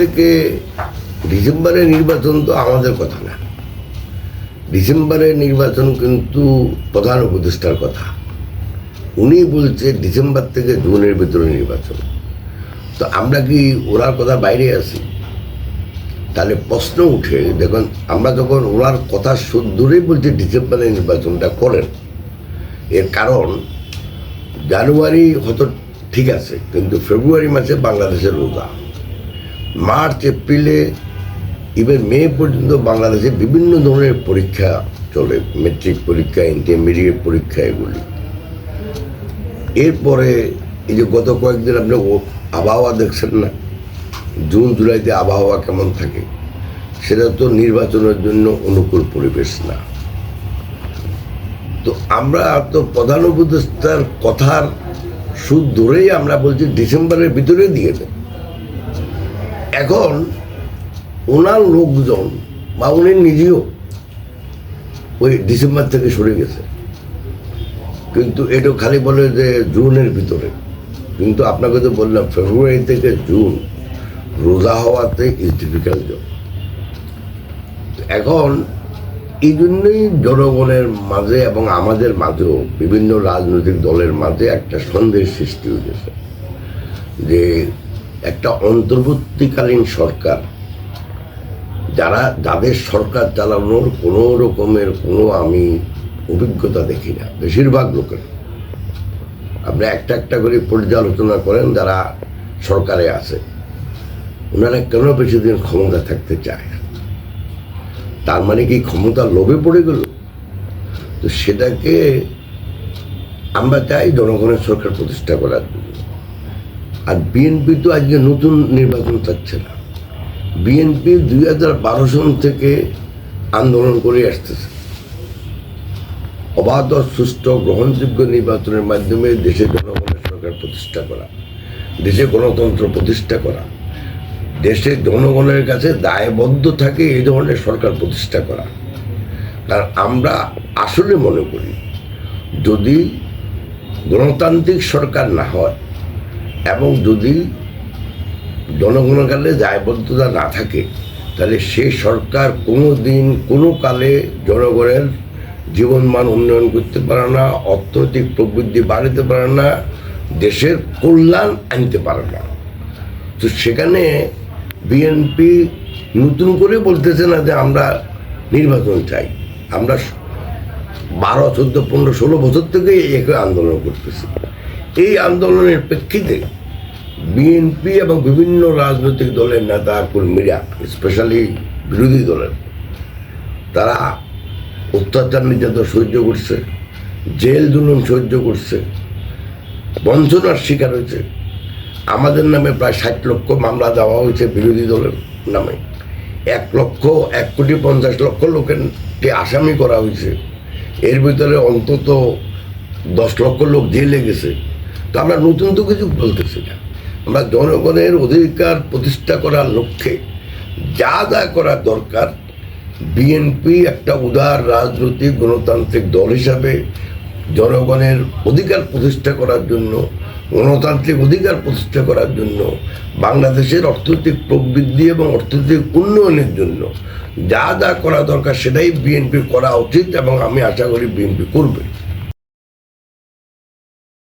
থেকে ডিসেম্বরের নির্বাচন তো আমাদের কথা না। ডিসেম্বরের নির্বাচন কিন্তু প্রধান উপদেষ্টার কথা। উনি বলছে ডিসেম্বর থেকে জুনের ভিতরে নির্বাচন। তো আমরা কি ওনার কথা বাইরে আছি? তাহলে প্রশ্ন উঠে, দেখুন, আমরা যখন ওনার কথা সুদ দূরেই বলছি ডিসেম্বরে নির্বাচনটা করেন, এর কারণ জানুয়ারি হয়তো ঠিক আছে, কিন্তু ফেব্রুয়ারি মাসে বাংলাদেশের রোজা। মার্চ, এপ্রিলে ইভেন মে পর্যন্ত বাংলাদেশে বিভিন্ন ধরনের পরীক্ষা চলে। মেট্রিক পরীক্ষা ইন্টারমিডিয়েট পরীক্ষা এগুলি। এরপরে এই যে গত কয়েকদিন আপনি আবহাওয়া দেখছেন না? জুন, জুলাইতে আবহাওয়া কেমন থাকে? সেটা তো নির্বাচনের জন্য অনুকূল পরিবেশ না। তো আমরা তো প্রধান উপদেষ্টার কথার সুদ ধরেই আমরা বলছি, ডিসেম্বরের ভিতরে দিয়ে দেন। এখন ওনার লোকজন বা উনি নিজেও ওই ডিসেম্বর থেকে সরে গেছে। কিন্তু এটা খালি বলে যে জুনের ভিতরে। কিন্তু আপনাকে তো বললাম, ফেব্রুয়ারি থেকে জুন রোজা হওয়াতে ইজ ডিফিকাল্ট জব এখন এই জন্যই জনগণের মাঝে এবং আমাদের মাঝেও বিভিন্ন রাজনৈতিক দলের মাঝে একটা সন্দেহ সৃষ্টি হয়েছে। যে একটা অন্তর্বর্তীকালীন সরকার, যারা যাদের সরকার চালানোর কোনো রকমের কোনো আমি অভিজ্ঞতা দেখি না, বেশিরভাগ লোকের। আপনি একটা একটা করে পর্যালোচনা করেন যারা সরকারে আছে। ওনারা কেন বেশি দিন ক্ষমতা থাকতে চায় তার মানে কি ক্ষমতা লোভে পড়ে গেল? তো সেটাকে আমরা চাই জনগণের সরকার প্রতিষ্ঠা করার জন্য। আর বিএনপি তো আজকে নতুন নির্বাচন চাচ্ছে না। বিএনপি দুই হাজার বারো সন থেকে আন্দোলন করে আসতেছে। অবাধ সুষ্ঠু গ্রহণযোগ্য নির্বাচনের মাধ্যমে দেশে জনগণের সরকার প্রতিষ্ঠা করা, দেশে গণতন্ত্র প্রতিষ্ঠা করা দেশের জনগণের কাছে দায়বদ্ধ থাকে এই ধরনের সরকার প্রতিষ্ঠা করা। কারণ আমরা আসলে মনে করি, যদি গণতান্ত্রিক সরকার না হয় এবং যদি জনগণের কালে দায়বদ্ধতা না থাকে, তাহলে সে সরকার কোনো দিন কোনো কালে জনগণের জীবনমান উন্নয়ন করতে পারে না, অর্থনৈতিক প্রবৃদ্ধি বাড়াতে পারে না, দেশের কল্যাণ আনতে পারে না। তো সেখানে বিএনপি নতুন করে বলতেছে না যে আমরা নির্বাচন চাই। আমরা বারো, চোদ্দ, পনেরো, ষোলো বছর থেকেই একই আন্দোলন করতেছি। এই আন্দোলনের প্রেক্ষিতে বিএনপি এবং বিভিন্ন রাজনৈতিক দলের নেতা, কর্মীরা স্পেশালি বিরোধী দলের, তারা অত্যাচার নির্যাতন সহ্য করছে, জেল জুলুম সহ্য করছে, বঞ্চনার শিকার হয়েছে। আমাদের নামে প্রায় ষাট লক্ষ মামলা দেওয়া হয়েছে বিরোধী দলের নামে। এক লক্ষ, এক কোটি পঞ্চাশ লক্ষ লোকেরকে আসামি করা হয়েছে। এর ভিতরে অন্তত দশ লক্ষ লোক জেলে গেছে। তো আমরা নতুন তো কিছু বলতেছি না। আমরা জনগণের অধিকার প্রতিষ্ঠা করার লক্ষ্যে যা যা করা দরকার, বিএনপি একটা উদার রাজনৈতিক গণতান্ত্রিক দল হিসাবে জনগণের অধিকার প্রতিষ্ঠা করার জন্য, গণতান্ত্রিক অধিকার প্রতিষ্ঠা করার জন্য, বাংলাদেশের অর্থনৈতিক প্রবৃদ্ধি এবং অর্থনৈতিক উন্নয়নের জন্য যা যা করা দরকার সেটাই বিএনপি করা উচিত এবং আমি আশা করি বিএনপি করবে।